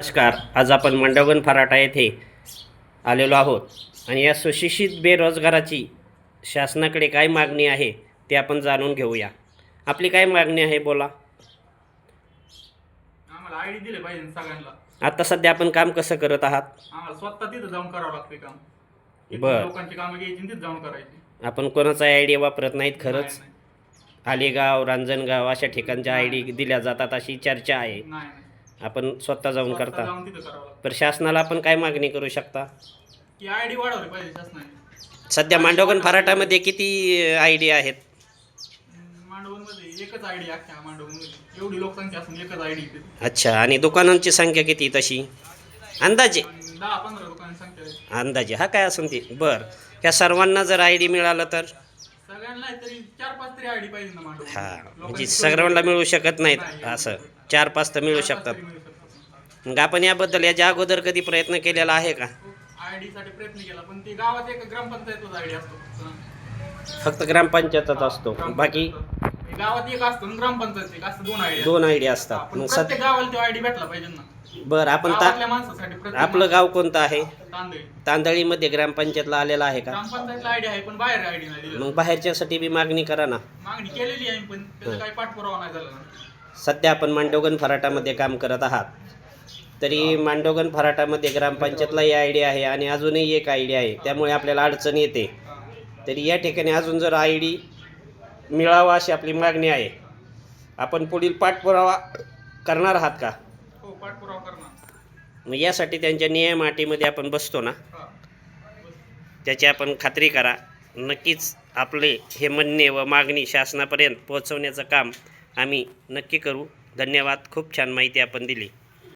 नमस्कार आज आपण मंडवगण फराटा येथे आलेलो आहोत. आणि या सुशिक्षित बेरोजगाराची शासनाकडे काय मागणी आहे ते आपण जाणून घेऊया. आपली काय मागणी आहे बोला. आम्हाला आयडी दिले पाहिजे ना सगळ्यांना. आता सध्या आपण काम कसं करत आहात? आम्हाला स्वतः तिथं जाऊन करावं लागते काम. इथं बर. लोकांची कामं घ्यायची आणि तिथं जाऊन करायची. आपण कोणाचा आय डी वापरत नाहीत खरंच? नाही. आलेगाव रांजणगाव अशा ठिकाणच्या आय डी दिल्या जातात अशी चर्चा आहे. नाही नाही. आपण स्वतः जाऊन करता. जाऊन तिथं करावं लागतं. तर शासनाला आपण काय मागणी करू शकता? की आयडी वाढवली पाहिजे शासनाने. सध्या मांडवगण फराटामध्ये किती आय डी आहेत? अख्ख्या एवढी लोकसंख्या असून एकच अच्छा आणि दुकानांची संख्या किती तशी? अंदाजे? दहा पंधरा दुकान संख्या आहे. अंदाजे. हा काय असून ते? बर. ह्या सर्वांना जर आय डी मिळालं तर? सगळ्यांना नाही तरी चार पाच तरी आयडी पाहिजे ना मांडवून हा लोकांची म्हणजे सोय सर्वांना मिळू शकत नाहीत नाही. असं. चार पाच तर मिळू शकतात. मग आपण याबद्दल याच्या अगोदर कधी प्रयत्न केलेला आहे का? आयडी साठी प्रयत्न केला पण ती गावात एक ग्रामपंचायतच आयडी असतो. फक्त ग्रामपंचायतच असतो. बाकी? गावात एक असतो आणि ग्रामपंचायत एक असतं दोन आयडी दोन आय डी असतात. पण मग सद प्रत्येक गावाला तो आयडी भेटला पाहिजे ना. बरं आपण ता गावातल्या माणसासाठी प्रत्येक आपलं गाव कोणतं आहे? माणसाला तांदळी. तांदळीमध्ये ग्रामपंचायतला आलेला आहे का? ग्रामपंचायतला आयडी आहे पण बाहेर आयडी नाही दिली. मग बाहेरच्यासाठी बी मागणी करा ना. मागणी केलेली आहे पण त्याचा काही पाठपुरावा नाही झाला. ना सध्या आपण मांडोगण फराटामध्ये काम करत आहात. तरी मांडोगण फराटामध्ये ग्रामपंचायतलाही आय डी आहे आणि अजूनही एक आय डी आहे. त्यामुळे आपल्याला अडचण येते. तरी या ठिकाणी अजून जर आय डी मिळावा अशी आपली मागणी आहे. आपण पुढील पाठपुरावा करणार आहात का? हो पाठपुरावा करणार. मग यासाठी त्यांच्या नियम अटीमध्ये आपण बसतो ना? हा. त्याची आपण खात्री करा. नक्कीच आपले हे म्हणणे व मागणी शासनापर्यंत पोहोचवण्याचं काम आम्ही नक्की करू. धन्यवाद. खूप छान माहिती आपण दिली.